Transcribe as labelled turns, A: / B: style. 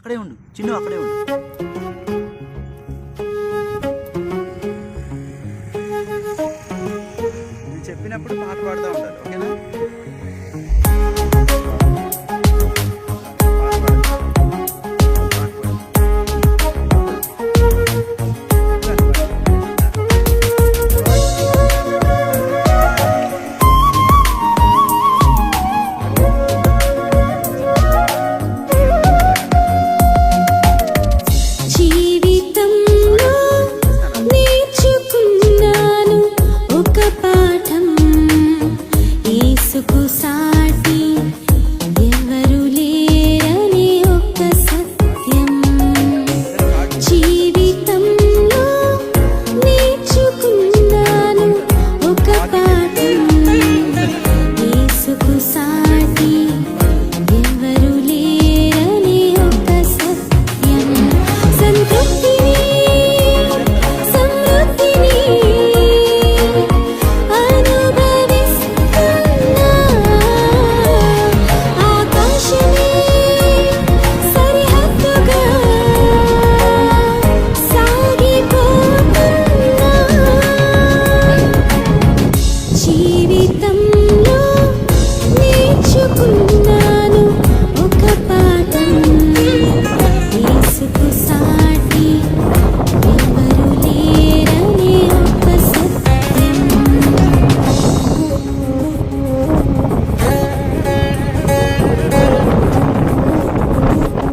A: అక్కడే ఉండు. చిన్ను అక్కడే ఉండు. నేను చెప్పినప్పుడు పాట పాడుతూ ఉండాలి sukusan